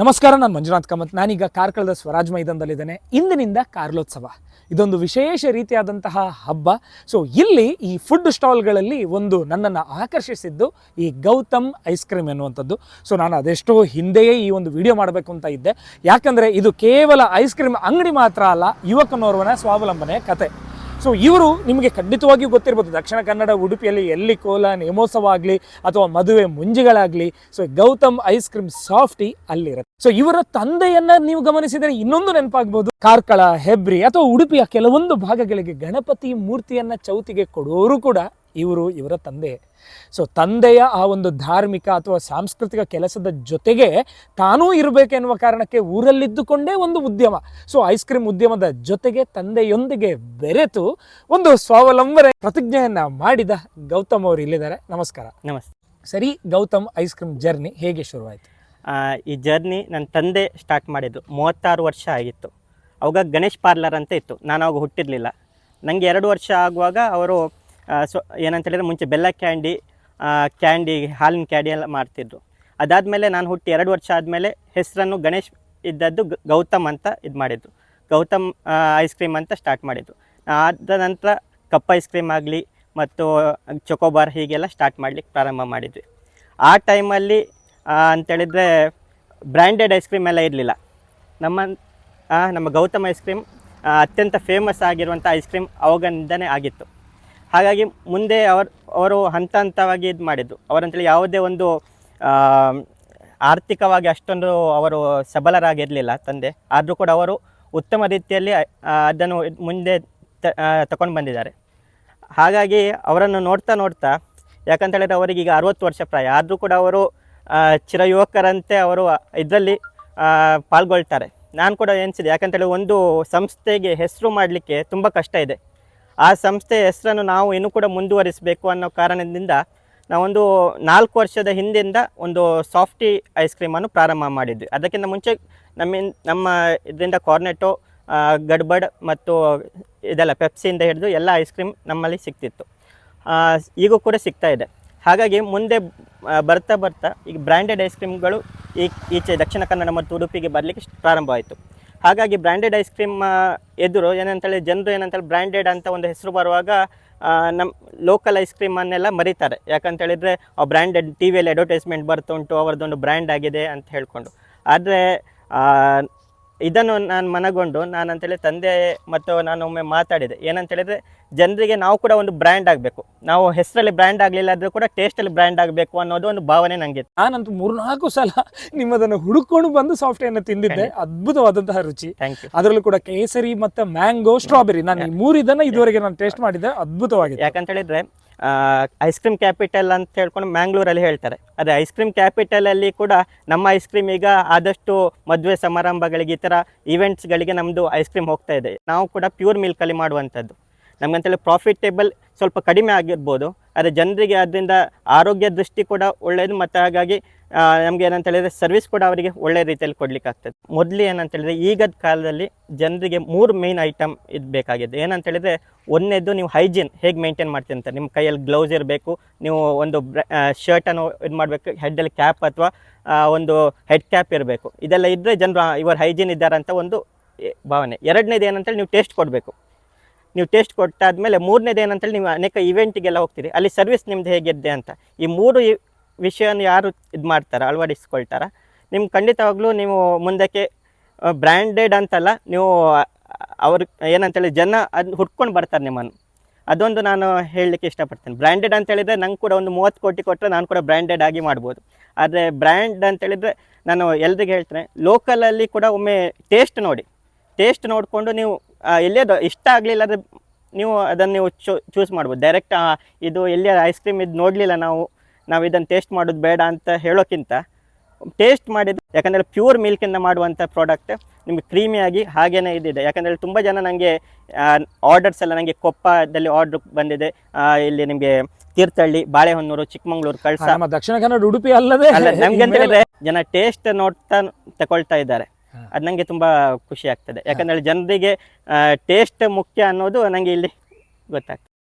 ನಮಸ್ಕಾರ, ನಾನು ಮಂಜುನಾಥ್ ಕಾಮತ್. ನಾನೀಗ ಕಾರ್ಕಳದ ಸ್ವರಾಜ್ ಮೈದಾನದಲ್ಲಿದ್ದೇನೆ. ಇಂದಿನಿಂದ ಕಾರ್ಲೋತ್ಸವ. ಇದೊಂದು ವಿಶೇಷ ರೀತಿಯಾದಂತಹ ಹಬ್ಬ. ಸೊ ಇಲ್ಲಿ ಈ ಫುಡ್ ಸ್ಟಾಲ್ಗಳಲ್ಲಿ ಒಂದು ನನ್ನನ್ನು ಆಕರ್ಷಿಸಿದ್ದು ಈ ಗೌತಮ್ ಐಸ್ ಕ್ರೀಮ್ ಎನ್ನುವಂಥದ್ದು. ಸೊ ನಾನು ಅದೆಷ್ಟೋ ಹಿಂದೆಯೇ ಈ ಒಂದು ವಿಡಿಯೋ ಮಾಡಬೇಕು ಅಂತ ಇದ್ದೆ. ಯಾಕಂದರೆ ಇದು ಕೇವಲ ಐಸ್ ಕ್ರೀಮ್ ಅಂಗಡಿ ಮಾತ್ರ ಅಲ್ಲ, ಯುವಕನೋರ್ವನ ಸ್ವಾವಲಂಬನೆ ಕತೆ. ಸೊ ಇವರು ನಿಮಗೆ ಖಂಡಿತವಾಗಿಯೂ ಗೊತ್ತಿರ್ಬೋದು, ದಕ್ಷಿಣ ಕನ್ನಡ ಉಡುಪಿಯಲ್ಲಿ ಎಲ್ಲಿ ಕೋಲ ನೇಮೋತ್ಸವ ಆಗಲಿ ಅಥವಾ ಮದುವೆ ಮುಂಜಿಗಳಾಗಲಿ so Gautam ice cream softy ಅಲ್ಲಿರುತ್ತೆ. So ಇವರ ತಂದೆಯನ್ನ ನೀವು ಗಮನಿಸಿದರೆ ಇನ್ನೊಂದು ನೆನಪಾಗ್ಬೋದು. ಕಾರ್ಕಳ, ಹೆಬ್ರಿ ಅಥವಾ ಉಡುಪಿಯ ಕೆಲವೊಂದು ಭಾಗಗಳಿಗೆ ಗಣಪತಿ ಮೂರ್ತಿಯನ್ನ ಚೌತಿಗೆ ಕೊಡುವವರು ಕೂಡ ಇವರು ಇವರ ತಂದೆ. ಸೊ ತಂದೆಯ ಆ ಒಂದು ಧಾರ್ಮಿಕ ಅಥವಾ ಸಾಂಸ್ಕೃತಿಕ ಕೆಲಸದ ಜೊತೆಗೆ ತಾನೂ ಇರಬೇಕೆನ್ನುವ ಕಾರಣಕ್ಕೆ ಊರಲ್ಲಿದ್ದುಕೊಂಡೇ ಒಂದು ಉದ್ಯಮ. ಸೊ ಐಸ್ ಕ್ರೀಮ್ ಉದ್ಯಮದ ಜೊತೆಗೆ ತಂದೆಯೊಂದಿಗೆ ಬೆರೆತು ಒಂದು ಸ್ವಾವಲಂಬನೆ ಪ್ರತಿಜ್ಞೆಯನ್ನ ಮಾಡಿದ ಗೌತಮ್ ಅವರು ಇಲ್ಲಿದ್ದಾರೆ. ನಮಸ್ಕಾರ. ನಮಸ್ತೆ. ಸರಿ ಗೌತಮ್ ಐಸ್ ಕ್ರೀಮ್ ಜರ್ನಿ ಹೇಗೆ ಶುರುವಾಯಿತು? ಈ ಜರ್ನಿ ನನ್ನ ತಂದೆ ಸ್ಟಾರ್ಟ್ ಮಾಡಿದ್ದು ಮೂವತ್ತಾರು ವರ್ಷ ಆಗಿತ್ತು. ಅವಾಗ ಗಣೇಶ್ ಪಾರ್ಲರ್ ಅಂತ ಇತ್ತು. ನಾನು ಅವಾಗ ಹುಟ್ಟಿರಲಿಲ್ಲ. ನನಗೆ ಎರಡು ವರ್ಷ ಆಗುವಾಗ ಅವರು ಸೊ, ಏನಂತ ಹೇಳಿದ್ರೆ ಮುಂಚೆ ಬೆಲ್ಲ ಕ್ಯಾಂಡಿ ಕ್ಯಾಂಡಿ, ಹಾಲಿನ ಕ್ಯಾಂಡಿ ಎಲ್ಲ ಮಾಡ್ತಿದ್ರು. ಅದಾದಮೇಲೆ ನಾನು ಹುಟ್ಟಿ ಎರಡು ವರ್ಷ ಆದಮೇಲೆ ಹೆಸರನ್ನು ಗಣೇಶ್ ಇದ್ದದ್ದು ಗೌತಮ್ ಅಂತ ಇದು ಮಾಡಿದ್ದು ಗೌತಮ್ ಐಸ್ ಕ್ರೀಮ್ ಅಂತ ಸ್ಟಾರ್ಟ್ ಮಾಡಿದ್ದು ಆದ ನಂತರ ಕಪ್ ಐಸ್ ಕ್ರೀಮ್ ಆಗಲಿ ಮತ್ತು ಚೊಕೋಬಾರ್ ಹೀಗೆಲ್ಲ ಸ್ಟಾರ್ಟ್ ಮಾಡಲಿಕ್ಕೆ ಪ್ರಾರಂಭ ಮಾಡಿದ್ವಿ. ಆ ಟೈಮಲ್ಲಿ ಅಂತೇಳಿದರೆ ಬ್ರ್ಯಾಂಡೆಡ್ ಐಸ್ ಕ್ರೀಮ್ ಎಲ್ಲ ಇರಲಿಲ್ಲ. ನಮ್ಮ ನಮ್ಮ ಗೌತಮ್ ಐಸ್ ಕ್ರೀಮ್ ಅತ್ಯಂತ ಫೇಮಸ್ ಆಗಿರುವಂಥ ಐಸ್ ಕ್ರೀಮ್ ಅವಾಗಿಂದನೇ ಆಗಿತ್ತು. ಹಾಗಾಗಿ ಮುಂದೆ ಅವರು ಅವರು ಹಂತ ಹಂತವಾಗಿ ಇದು ಮಾಡಿದ್ದು. ಅವರಂತೇಳಿ ಯಾವುದೇ ಒಂದು ಆರ್ಥಿಕವಾಗಿ ಅಷ್ಟೊಂದು ಅವರು ಸಬಲರಾಗಿರಲಿಲ್ಲ ತಂದೆ. ಆದರೂ ಕೂಡ ಅವರು ಉತ್ತಮ ರೀತಿಯಲ್ಲಿ ಅದನ್ನು ಮುಂದೆ ತಗೊಂಡು ಬಂದಿದ್ದಾರೆ. ಹಾಗಾಗಿ ಅವರನ್ನು ನೋಡ್ತಾ ನೋಡ್ತಾ, ಯಾಕಂತ ಹೇಳಿದ್ರೆ ಅವರಿಗೆ ಈಗ ಅರವತ್ತು ವರ್ಷ ಪ್ರಾಯ. ಆದರೂ ಕೂಡ ಅವರು ಚಿರ ಯುವಕರಂತೆ ಅವರು ಇದರಲ್ಲಿ ಪಾಲ್ಗೊಳ್ತಾರೆ. ನಾನು ಕೂಡ ಎನಿಸಿದೆ. ಯಾಕಂತೇಳಿ ಒಂದು ಸಂಸ್ಥೆಗೆ ಹೆಸರು ಮಾಡಲಿಕ್ಕೆ ತುಂಬ ಕಷ್ಟ ಇದೆ. ಆ ಸಂಸ್ಥೆಯ ಹೆಸರನ್ನು ನಾವು ಇನ್ನೂ ಕೂಡ ಮುಂದುವರಿಸಬೇಕು ಅನ್ನೋ ಕಾರಣದಿಂದ ನಾವೊಂದು ನಾಲ್ಕು ವರ್ಷದ ಹಿಂದಿಂದ ಒಂದು ಸಾಫ್ಟಿ ಐಸ್ ಕ್ರೀಮನ್ನು ಪ್ರಾರಂಭ ಮಾಡಿದ್ವಿ. ಅದಕ್ಕಿಂತ ಮುಂಚೆ ನಮ್ಮ ನಮ್ಮ ಇದರಿಂದ ಕಾರ್ನೆಟೋ ಗಡ್ಬಡ್ ಮತ್ತು ಇದೆಲ್ಲ ಪೆಪ್ಸಿಯಿಂದ ಹಿಡಿದು ಎಲ್ಲ ಐಸ್ ಕ್ರೀಮ್ ನಮ್ಮಲ್ಲಿ ಸಿಗ್ತಿತ್ತು ಈಗೂ ಕೂಡ ಸಿಗ್ತಾ ಇದೆ. ಹಾಗಾಗಿ ಮುಂದೆ ಬರ್ತಾ ಬರ್ತಾ ಈಗ ಬ್ರ್ಯಾಂಡೆಡ್ ಐಸ್ ಕ್ರೀಮ್ಗಳು ಈ, ಈಚೆ ದಕ್ಷಿಣ ಕನ್ನಡ ಮತ್ತು ಉಡುಪಿಗೆ ಬರಲಿಕ್ಕೆ ಪ್ರಾರಂಭವಾಯಿತು. ಹಾಗಾಗಿ ಬ್ರ್ಯಾಂಡೆಡ್ ಐಸ್ ಕ್ರೀಮ್ ಎದುರು ಏನಂತೇಳಿ ಜನರು ಏನಂತೇಳಿ ಬ್ರ್ಯಾಂಡೆಡ್ ಅಂತ ಒಂದು ಹೆಸರು ಬರುವಾಗ ನಮ್ಮ ಲೋಕಲ್ ಐಸ್ ಕ್ರೀಮನ್ನೆಲ್ಲ ಮರೀತಾರೆ. ಯಾಕಂತ ಹೇಳಿದರೆ, ಆ ಬ್ರ್ಯಾಂಡೆಡ್ ಟಿ ವಿಯಲ್ಲಿ ಅಡ್ವರ್ಟೈಸ್ಮೆಂಟ್ ಬರ್ತಾ ಉಂಟು ಅವರದ್ದೊಂದು ಬ್ರ್ಯಾಂಡ್ ಆಗಿದೆ ಅಂತ ಹೇಳ್ಕೊಂಡು. ಆದರೆ ಇದನ್ನು ನಾನು ಮನಗೊಂಡು ನಾನು ಅಂತೇಳಿ ತಂದೆ ಮತ್ತು ನಾನು ಒಮ್ಮೆ ಮಾತಾಡಿದೆ. ಏನಂತ ಹೇಳಿದರೆ ಜನರಿಗೆ ನಾವು ಕೂಡ ಒಂದು ಬ್ರ್ಯಾಂಡ್ ಆಗಬೇಕು. ನಾವು ಹೆಸರಲ್ಲಿ ಬ್ರ್ಯಾಂಡ್ ಆಗಲಿಲ್ಲ ಆದರೂ ಕೂಡ ಟೇಸ್ಟಲ್ಲಿ ಬ್ರ್ಯಾಂಡ್ ಆಗಬೇಕು ಅನ್ನೋದು ಒಂದು ಭಾವನೆ ನನಗೆ ನಾನಂತೂ ಮೂರ್ನಾಲ್ಕು ಸಲ ನಿಮ್ಮದನ್ನು ಹುಡುಕೊಂಡು ಬಂದು ಸಾಫ್ಟ್ವೇರ್ನ ತಿಂದಿದ್ದೆ. ಅದ್ಭುತವಾದಂತಹ ರುಚಿ. ಥ್ಯಾಂಕ್ ಯು ಅದರಲ್ಲೂ ಕೂಡ ಕೇಸರಿ ಮತ್ತು ಮ್ಯಾಂಗೋ ಸ್ಟ್ರಾಬೆರಿ. ನಾನು ಈ ಮೂರು ಇದನ್ನು ಇದುವರೆಗೆ ನಾನು ಟೇಸ್ಟ್ ಮಾಡಿದ್ದೆ. ಅದ್ಭುತವಾಗಿದೆ ಯಾಕಂತ ಹೇಳಿದ್ರೆ ಐಸ್ ಕ್ರೀಮ್ ಕ್ಯಾಪಿಟಲ್ ಅಂತ ಹೇಳ್ಕೊಂಡು ಮ್ಯಾಂಗ್ಳೂರಲ್ಲಿ ಹೇಳ್ತಾರೆ. ಅದೇ ಐಸ್ ಕ್ರೀಮ್ ಕ್ಯಾಪಿಟಲಲ್ಲಿ ಕೂಡ ನಮ್ಮ ಐಸ್ ಕ್ರೀಮ್ ಈಗ ಆದಷ್ಟು ಮದುವೆ ಸಮಾರಂಭಗಳಿಗೆ ಈ ಥರ ಈವೆಂಟ್ಸ್ಗಳಿಗೆ ನಮ್ಮದು ಐಸ್ ಕ್ರೀಮ್ ಹೋಗ್ತಾ ಇದೆ. ನಾವು ಕೂಡ ಪ್ಯೂರ್ ಮಿಲ್ಕಲ್ಲಿ ಮಾಡುವಂಥದ್ದು. ನಮಗಂತೇಳಿ ಪ್ರಾಫಿಟೇಬಲ್ ಸ್ವಲ್ಪ ಕಡಿಮೆ ಆಗಿರ್ಬೋದು. ಆದರೆ ಜನರಿಗೆ ಅದರಿಂದ ಆರೋಗ್ಯ ದೃಷ್ಟಿ ಕೂಡ ಒಳ್ಳೆಯದು ಮತ್ತು ಹಾಗಾಗಿ ನಮಗೆ ಏನಂತ ಹೇಳಿದ್ರೆ ಸರ್ವಿಸ್ ಕೂಡ ಅವರಿಗೆ ಒಳ್ಳೆಯ ರೀತಿಯಲ್ಲಿ ಕೊಡಲಿಕ್ಕೆ ಆಗ್ತದೆ. ಮೊದಲು ಏನಂತ ಹೇಳಿದ್ರೆ ಈಗದ ಕಾಲದಲ್ಲಿ ಜನರಿಗೆ ಮೂರು ಮೇನ್ ಐಟಮ್ ಇದು ಬೇಕಾಗಿದೆ ಏನಂತ ಹೇಳಿದ್ರೆ ಒಂದನೇದು ನೀವು ಹೈಜೀನ್ ಹೇಗೆ ಮೇಂಟೈನ್ ಮಾಡ್ತೀನಿ ಅಂತ. ನಿಮ್ಮ ಕೈಯಲ್ಲಿ ಗ್ಲೌಸ್ ಇರಬೇಕು, ನೀವು ಒಂದು ಶರ್ಟನ್ನು ಇದು ಮಾಡಬೇಕು ಹೆಡ್ಡಲ್ಲಿ ಕ್ಯಾಪ್ ಅಥವಾ ಒಂದು ಹೆಡ್ ಕ್ಯಾಪ್ ಇರಬೇಕು. ಇದೆಲ್ಲ ಇದ್ದರೆ ಜನರು ಇವರು ಹೈಜೀನ್ ಇದ್ದಾರೆ ಅಂತ ಒಂದು ಭಾವನೆ. ಎರಡನೇದು ಏನಂತೇಳಿ ನೀವು ಟೇಸ್ಟ್ ಕೊಡಬೇಕು. ನೀವು ಟೇಸ್ಟ್ ಕೊಟ್ಟಾದ್ಮೇಲೆ ಮೂರನೇದು ಏನಂತೇಳಿ ನೀವು ಅನೇಕ ಇವೆಂಟಿಗೆಲ್ಲ ಹೋಗ್ತೀರಿ. ಅಲ್ಲಿ ಸರ್ವಿಸ್ ನಿಮ್ದು ಹೇಗಿದೆ ಅಂತ. ಈ ಮೂರು ವಿಷಯನ ಯಾರು ಇದು ಮಾಡ್ತಾರ? ಅಳವಡಿಸ್ಕೊಳ್ತಾರ? ನಿಮ್ಗೆ ಖಂಡಿತವಾಗ್ಲೂ ನೀವು ಮುಂದಕ್ಕೆ ಬ್ರ್ಯಾಂಡೆಡ್ ಅಂತಲ್ಲ, ನೀವು ಅವ್ರ ಏನಂತೇಳಿ ಜನ ಅದು ಹುಡ್ಕೊಂಡು ಬರ್ತಾರೆ ನಿಮ್ಮನ್ನು. ಅದೊಂದು ನಾನು ಹೇಳಲಿಕ್ಕೆ ಇಷ್ಟಪಡ್ತೇನೆ. ಬ್ರ್ಯಾಂಡೆಡ್ ಅಂತ ಹೇಳಿದರೆ ನಂಗೆ ಕೂಡ ಒಂದು ಮೂವತ್ತು ಕೋಟಿ ಕೊಟ್ಟರೆ ನಾನು ಕೂಡ ಬ್ರ್ಯಾಂಡೆಡ್ ಆಗಿ ಮಾಡ್ಬೋದು. ಆದರೆ ಬ್ರ್ಯಾಂಡ್ ಅಂತ ಹೇಳಿದರೆ ನಾನು ಎಲ್ರಿಗೂ ಹೇಳ್ತೇನೆ ಲೋಕಲಲ್ಲಿ ಕೂಡ ಒಮ್ಮೆ ಟೇಸ್ಟ್ ನೋಡಿ. ಟೇಸ್ಟ್ ನೋಡಿಕೊಂಡು ನೀವು ಆ, ಎಲ್ಲಿಯದು ಇಷ್ಟ ಆಗಲಿಲ್ಲ ಅಂದರೆ ನೀವು ಅದನ್ನು ನೀವು ಚೂ ಚೂಸ್ ಮಾಡ್ಬೋದು. ಡೈರೆಕ್ಟ್ ಇದು ಎಲ್ಲಿ ಐಸ್ ಕ್ರೀಮ್ ಇದು ನೋಡಲಿಲ್ಲ ನಾವು ನಾವು ಇದನ್ನು ಟೇಸ್ಟ್ ಮಾಡೋದು ಬೇಡ ಅಂತ ಹೇಳೋಕ್ಕಿಂತ ಟೇಸ್ಟ್ ಮಾಡಿದ್ದು ಯಾಕಂದರೆ ಪ್ಯೂರ್ ಮಿಲ್ಕಿಂದ ಮಾಡುವಂಥ ಪ್ರಾಡಕ್ಟ್ ನಿಮಗೆ ಕ್ರೀಮಿಯಾಗಿ ಹಾಗೇನೇ ಇದಿದೆ. ಯಾಕಂದರೆ ತುಂಬ ಜನ ನನಗೆ ಆರ್ಡರ್ಸ್ ಎಲ್ಲ ನನಗೆ ಕೊಪ್ಪದಲ್ಲಿ ಆರ್ಡ್ರ್ ಬಂದಿದೆ. ಇಲ್ಲಿ ನಿಮಗೆ ತೀರ್ಥಹಳ್ಳಿ ಬಾಳೆಹೊನ್ನೂರು ಚಿಕ್ಕಮಂಗ್ಳೂರು ಕಳ್ಸ. ದಕ್ಷಿಣ ಕನ್ನಡ ಉಡುಪಿ ಅಲ್ಲದೆ ಅಲ್ಲ ನಮ್ಗೆ ಜನ ಟೇಸ್ಟ್ ನೋಡ್ತಾ ತಗೊಳ್ತಾ ಇದ್ದಾರೆ. ಅದು ನನಗೆ ತುಂಬ ಖುಷಿ ಆಗ್ತದೆ. ಯಾಕಂದ್ರೆ ಜನರಿಗೆ ಟೇಸ್ಟ್ ಮುಖ್ಯ ಅನ್ನೋದು ನನಗೆ ಇಲ್ಲಿ ಗೊತ್ತಾಗ್ತದೆ.